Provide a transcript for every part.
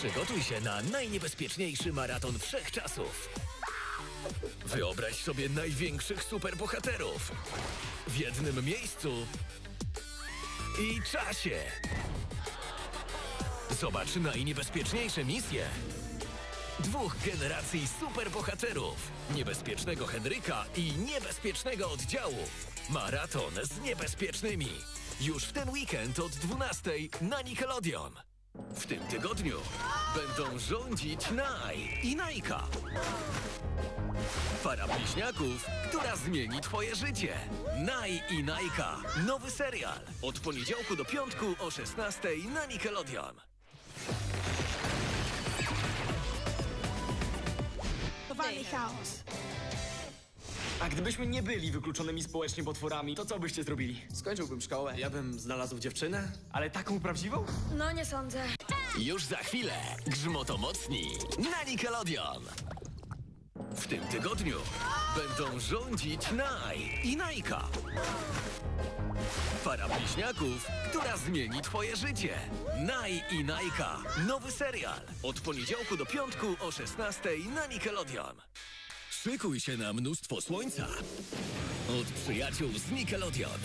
Przygotuj się na najniebezpieczniejszy maraton wszechczasów. Wyobraź sobie największych superbohaterów w jednym miejscu i czasie. Zobacz najniebezpieczniejsze misje dwóch generacji superbohaterów. Niebezpiecznego Henryka i niebezpiecznego oddziału. Maraton z niebezpiecznymi. Już w ten weekend od 12 na Nickelodeon. W tym tygodniu będą rządzić Naj i Najka. Para bliźniaków, która zmieni twoje życie. Naj i Najka. Nowy serial. Od poniedziałku do piątku o 16 na Nickelodeon. Wany chaos. A gdybyśmy nie byli wykluczonymi społecznie potworami, to co byście zrobili? Skończyłbym szkołę. Ja bym znalazł dziewczynę. Ale taką prawdziwą? No nie sądzę. Już za chwilę grzmotomocni na Nickelodeon. W tym tygodniu będą rządzić Naj i Najka. Para bliźniaków, która zmieni twoje życie. Naj i Najka. Nowy serial. Od poniedziałku do piątku o 16 na Nickelodeon. Szykuj się na mnóstwo słońca. Od przyjaciół z Nickelodeon.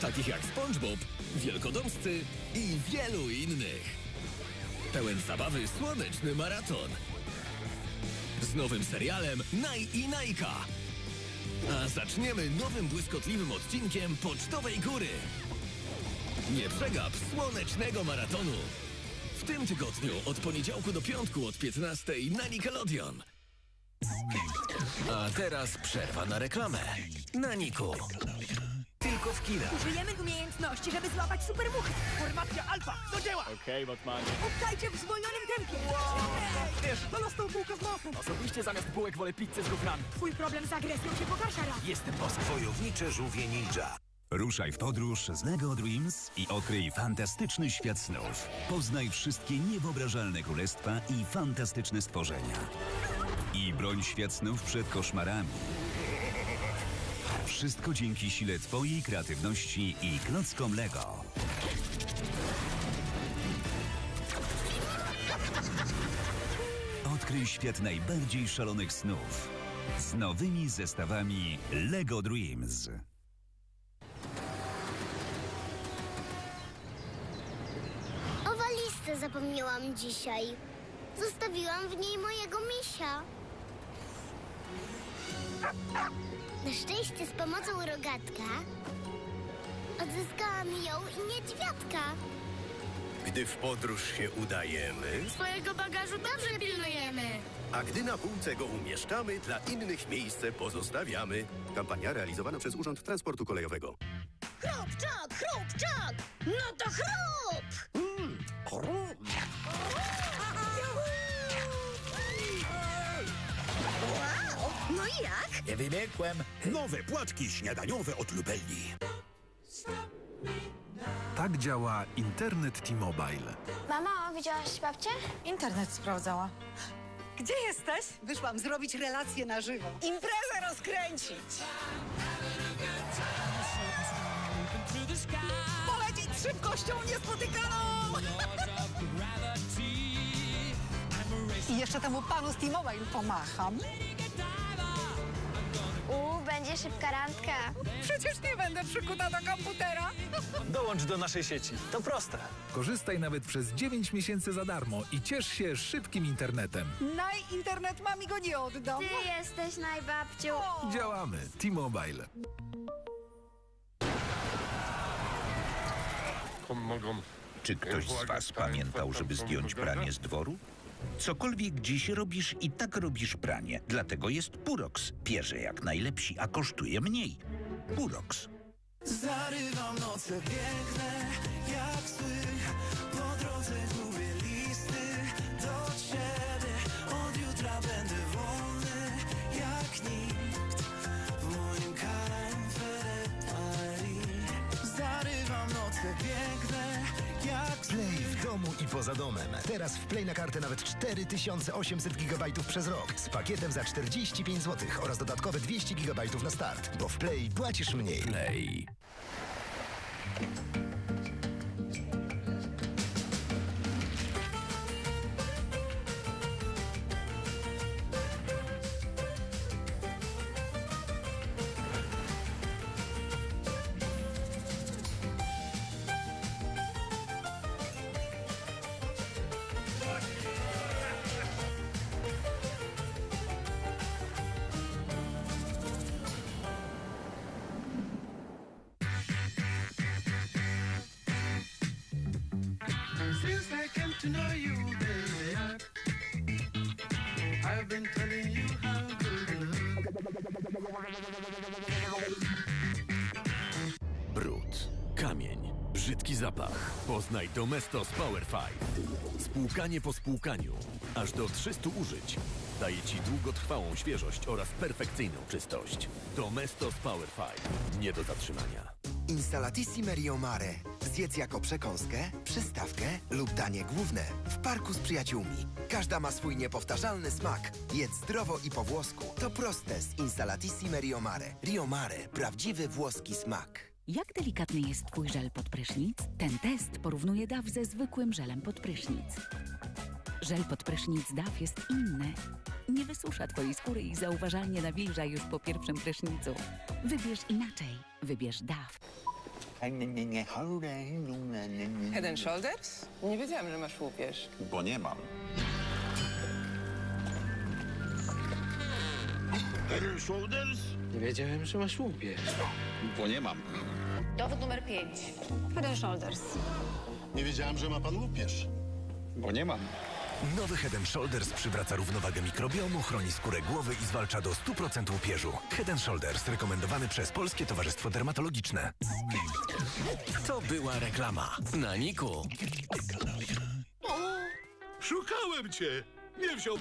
Takich jak SpongeBob, Wielkodomscy i wielu innych. Pełen zabawy słoneczny maraton. Z nowym serialem Naj i Najka. A zaczniemy nowym błyskotliwym odcinkiem Pocztowej Góry. Nie przegap słonecznego maratonu. W tym tygodniu od poniedziałku do piątku od 15 na Nickelodeon. A teraz przerwa na reklamę. Na Niku. Tylko w kinach. Użyjemy umiejętności, żeby złapać supermuchę. Formacja alfa, do dzieła! Okej, Batman. Upchajcie w zwolnionym tempie. Wiesz, to dostał bułkę z masłem. Osobiście zamiast bułek wolę pizzę z goframi. Twój problem z agresją się pogarsza raz. Jestem bossem. Wojownicze żółwie ninja. Ruszaj w podróż z LEGO Dreams i odkryj fantastyczny świat snów. Poznaj wszystkie niewyobrażalne królestwa i fantastyczne stworzenia. I broń świat snów przed koszmarami. Wszystko dzięki sile Twojej kreatywności i klockom LEGO. Odkryj świat najbardziej szalonych snów. Z nowymi zestawami LEGO Dreams. O walizce zapomniałam dzisiaj. Zostawiłam w niej mojego misia. Na szczęście z pomocą rogatka odzyskałam ją i niedźwiadka. Gdy w podróż się udajemy, Twojego bagażu dobrze pilnujemy. a gdy na półce go umieszczamy, dla innych miejsce pozostawiamy. Kampania realizowana przez Urząd Transportu Kolejowego. Chrup, czok, chrup, wymiękłem. Nowe płatki śniadaniowe od Lubelli. Tak działa internet T-Mobile. Mamo, widziałaś babcię? Internet sprawdzała. Gdzie jesteś? Wyszłam zrobić relację na żywo. Imprezę rozkręcić. Polecieć szybkością niespotykaną. I jeszcze temu panu z T-Mobile pomacham. Szybka randka. Przecież nie będę przykuta do komputera. Dołącz do naszej sieci. To proste. Korzystaj nawet przez 9 miesięcy za darmo i ciesz się szybkim internetem. Naj internet mami go nie oddam. Ty jesteś najbabciu. Działamy. T-Mobile. Czy ktoś z Was pamiętał, żeby zdjąć pranie z dworu? Cokolwiek dziś robisz, i tak robisz pranie. Dlatego jest Purox. Pierze jak najlepsi, a kosztuje mniej. Purox. Zarywam noce piękne, jak sny. Po drodze gubię listy do ciebie. Od jutra będę wolny, jak nikt. W moim kalendarzu Paris. Zarywam noce piękne, domu i poza domem. Teraz w Play na kartę nawet 4800 GB przez rok z pakietem za 45 zł oraz dodatkowe 200 GB na start. Bo w Play płacisz mniej. Play. Brud, kamień, brzydki zapach. Poznaj Domestos Power 5. Spłukanie po spłukaniu. Aż do 300 użyć. Daje Ci długotrwałą świeżość oraz perfekcyjną czystość. Domestos Power 5. Nie do zatrzymania. Instalatissime Rio Mare. Zjedz jako przekąskę, przystawkę lub danie główne. W parku z przyjaciółmi. Każda ma swój niepowtarzalny smak. Jedz zdrowo i po włosku. To proste z Instalatissime Rio Mare. Rio Mare. Prawdziwy włoski smak. Jak delikatny jest twój żel pod prysznic? Ten test porównuje DAW ze zwykłym żelem pod prysznic. Żel pod prysznic DAW jest inny. Nie wysusza twojej skóry i zauważalnie nawilża już po pierwszym prysznicu. Wybierz inaczej. Wybierz DAW. Head and Shoulders? Nie wiedziałam, że masz łupież. Bo nie mam. Nie wiedziałem, że masz łupież. Bo nie mam. Dowód numer 5. Head and Shoulders. Nie wiedziałem, że ma pan łupież. Bo nie mam. Nowy Head Shoulders przywraca równowagę mikrobiomu, chroni skórę głowy i zwalcza do 100% łupieżu. Head Shoulders rekomendowany przez Polskie Towarzystwo Dermatologiczne. To była reklama. Na Niku. Szukałem cię. Nie wziął.